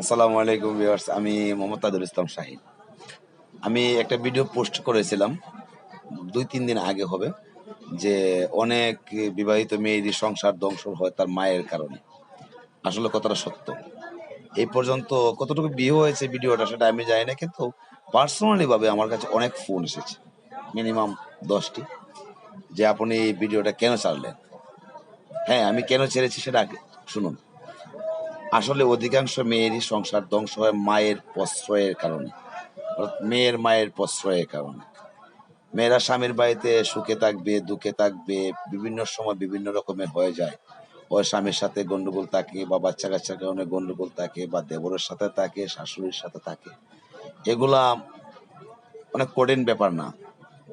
আসসালামু আলাইকুম ভিউয়ার্স, আমি মোহাম্মদ ইসলাম শাহিন। আমি একটা ভিডিও পোস্ট করেছিলাম, দুই, তিন দিন আগে হবে, যে অনেক বিবাহিত মেয়েরই সংসার ধ্বংস হয় তার মায়ের কারণে। আসলে কতটা সত্য। এই পর্যন্ত কতটুকু বিয়ে হয়েছে ভিডিওটা সেটা আমি জানি না, কিন্তু পার্সোনালিভাবে আমার কাছে অনেক ফোন এসেছে মিনিমাম দশটি, যে আপনি এই ভিডিওটা কেন ছাড়লেন? হ্যাঁ আমি কেন ছেড়েছি সেটা আগে শুনুন। আসলে অধিকাংশ মেয়েরই সংসার ধ্বংস হয় মায়ের প্রশ্রয়ের কারণে। মেয়ের মায়ের প্রশ্রয়ের কারণে। মেয়েরা স্বামীর বাড়িতে সুখে থাকবে, দুঃখে থাকবে, বিভিন্ন সময় বিভিন্ন রকমের হয়ে যায়। ওই স্বামীর সাথে গন্ডগোল থাকে বা বাচ্চা কাচ্চার কারণে গন্ডগোল থাকে বা দেবরের সাথে থাকে, শাশুড়ির সাথে থাকে। এগুলা অনেক কঠিন ব্যাপার না।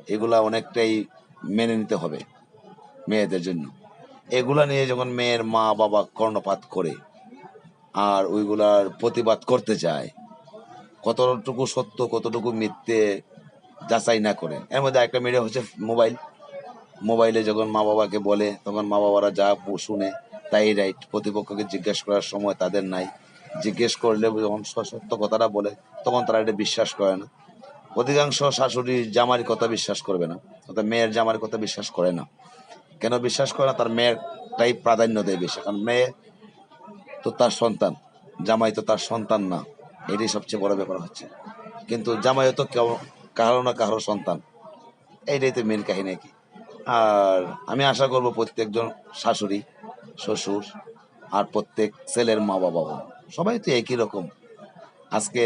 এগুলা অনেকটাই মেনে নিতে হবে মেয়েদের জন্য। এগুলা নিয়ে যখন মেয়ের মা বাবা কর্ণপাত করে আর ওইগুলার প্রতিবাদ করতে চায়। কতটুকু সত্য, কতটুকু মিথ্যে যাচাই না করে। এর মধ্যে একটা মিডিয়া হচ্ছে মোবাইল। মোবাইলে যখন মা বাবাকে বলে, তখন মা বাবারা যা শুনে, তাই রাইট। প্রতিপক্ষকে জিজ্ঞেস করার সময় তাদের নাই। জিজ্ঞেস করলে যখন সত্য কথাটা বলে, তখন তারা এটা বিশ্বাস করে না। অধিকাংশ শাশুড়ি জামার কথা বিশ্বাস করবে না। অর্থাৎ মেয়ের জামার কথা বিশ্বাস করে না। কেন বিশ্বাস করে না? তার মেয়েরটাই প্রাধান্য দেয় বেশি কারণ মেয়ে তো তার সন্তান, জামাই তো তার সন্তান না, এটাই সবচেয়ে বড় ব্যাপার হচ্ছে। কিন্তু জামাইও তো কেউ, কারও না কারও সন্তান, এইটাই তো মেন কাহিনী কি। আর আমি আশা করব প্রত্যেকজন শাশুড়ি, শ্বশুর আর প্রত্যেক ছেলের মা বাবা সবাই তো একই রকম। আজকে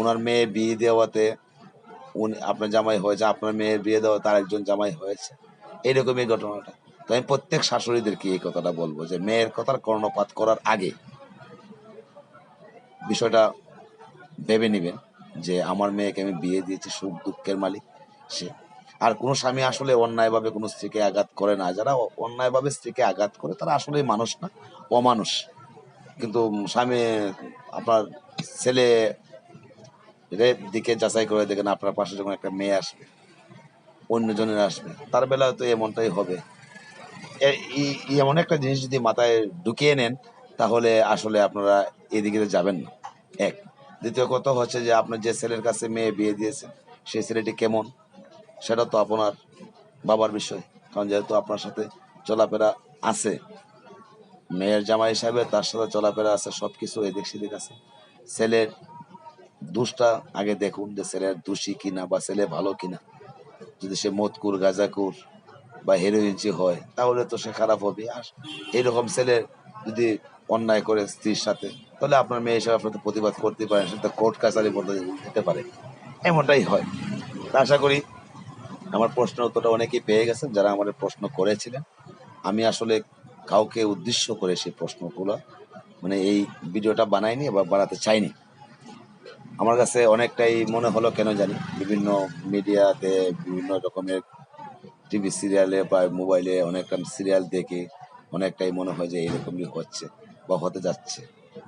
ওনার মেয়ে বিয়ে দেওয়াতে উনি, আপনার জামাই হয়েছে, আপনার মেয়ের বিয়ে দেওয়া তার একজন জামাই হয়েছে, এইরকমই ঘটনাটা। তো আমি প্রত্যেক শাশুড়িদেরকে এই কথাটা বলব যে মেয়ের কথার কর্ণপাত করার আগে বিষয়টা ভেবে নেবেন যে আমার মেয়েকে আমি বিয়ে দিয়েছি, সুখ দুঃখের মালিক সে। আর কোনো স্বামী আসলে অন্যায়ভাবে কোনো স্ত্রীকে আঘাত করে না। যারা অন্যায়ভাবে স্ত্রীকে আঘাত করে, তারা আসলে মানুষ না, অমানুষ। কিন্তু স্বামী, আপনার ছেলে দিকে যাচাই করে দেখেন আপনার পাশে যখন একটা মেয়ে আসবে, অন্যজনের আসবে, তার বেলা তো এমনটাই হবে। এমন একটা জিনিস যদি মাথায় ঢুকিয়ে নেন, তাহলে আসলে আপনারা এদিকে যাবেন না। এক। দ্বিতীয় কথা হচ্ছে যে আপনার যে ছেলের কাছে মেয়ে বিয়ে দিয়েছেন সেই ছেলেটি কেমন? সেটা তো আপনার বাবার বিষয়, কারণ যেহেতু আপনার সাথে চলাফেরা আছে, মেয়ের জামাই হিসাবে তার সাথে চলাফেরা আছে, সবকিছু এদিক সেদিক আছে। ছেলের দুষ্টা, আগে দেখুন যে ছেলের দোষী কিনা বা ছেলে ভালো কিনা। যদি সে মদকুর গাজাকুর বা হেরোইনচি হয়, তাহলে তো সে খারাপ হবে আর এইরকম ছেলে যদি অন্যায় করে স্ত্রীর সাথে, তাহলে আপনার মেয়ে হিসাবে আপনার প্রতিবাদ করতে পারেন সেটা কোর্ট কাছারি পর্যন্ত যেতে পারে। এমনটাই হয়। তা আশা করি আমার প্রশ্নের উত্তরটা অনেকেই পেয়ে গেছেন, যারা আমাদের প্রশ্ন করেছিলেন। আমি আসলে কাউকে উদ্দেশ্য করে সেই প্রশ্নগুলো মানে এই ভিডিওটা বানাইনি বা বানাতে চাইনি। আমার কাছে অনেকটাই মনে হলো, কেন জানি? বিভিন্ন মিডিয়াতে বিভিন্ন রকমের টিভি সিরিয়ালে বা মোবাইলে অনেকটা সিরিয়াল দেখে অনেকটাই মনে হয় যে এরকমই হচ্ছে বা হতে যাচ্ছে।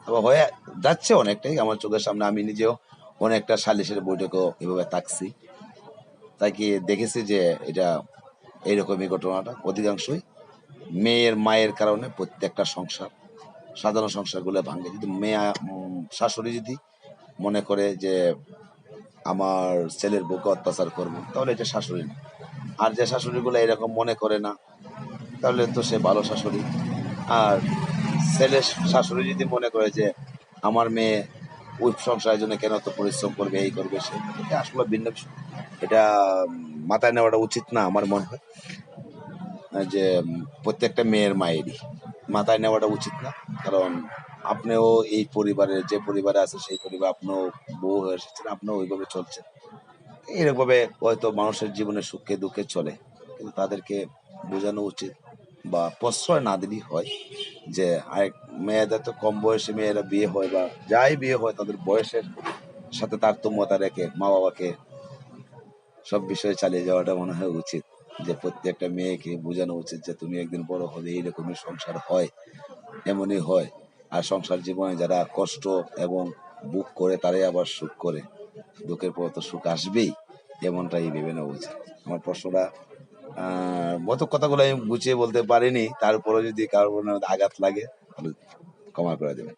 আবার হয়ে যাচ্ছে অনেকটাই, আমার চোখের সামনে আমি নিজেও অনেকটা সালিশের বৈঠকও এভাবে থাকছি। তাই কি দেখেছি যে এটা এইরকমই ঘটনাটা। অধিকাংশই মেয়ের মায়ের কারণে প্রত্যেকটা সংসার, সাধারণ সংসারগুলো ভাঙে। যদি মেয়ে শাশুড়ি যদি মনে করে যে আমার ছেলের বউকে অত্যাচার করব, তাহলে এটা শাশুড়ি না। আর যে শাশুড়িগুলো এরকম মনে করে না, তাহলে তো সে ভালো শাশুড়ি। আর ছেলের শাশুড়ি যদি মনে করে যে, আমার মেয়ে ওই সংসারের জন্য কেন তো পরিশ্রম করবে, এই করবে, সে এটা আসলে ভিন্ন এটা মাথায় নেওয়াটা উচিত না আমার মনে হয়। যে, প্রত্যেকটা মেয়ের মায়েরই। মাথায় নেওয়াটা উচিত না। কারণ আপনিও এই পরিবারের, যে পরিবারে আছে, সেই পরিবার, আপনিও বউ হয়ে এসেছেন, আপনিও ওইভাবে চলছেন। এরকমভাবে হয়তো মানুষের জীবনে সুখে দুঃখে চলে, কিন্তু তাদেরকে বোঝানো উচিত বা প্রশ্রয় না দিলেই হয় যে আরেক মেয়েদের তো কম বয়সে মেয়েরা বিয়ে হয় বা যাই বিয়ে হয়, তাদের বয়সের সাথে তারতম্যতা রেখে মা বাবাকে সব বিষয়ে চালিয়ে যাওয়াটা মনে হয় উচিত। যে, প্রত্যেকটা মেয়েকে বোঝানো উচিত যে, তুমি একদিন বড় হবে এইরকমই সংসার হয়, এমনই হয়। আর সংসার জীবনে যারা কষ্ট এবং বুক করে, তারাই আবার সুখ করে। দুঃখের পর তো সুখ আসবেই। এমনটাই ভেবে নেওয়া উচিত আমার প্রশ্নটা মতো কথাগুলো আমি গুছিয়ে বলতে পারিনি তারপরে যদি কারোর আঘাত লাগে, তাহলে ক্ষমা করে দেবেন।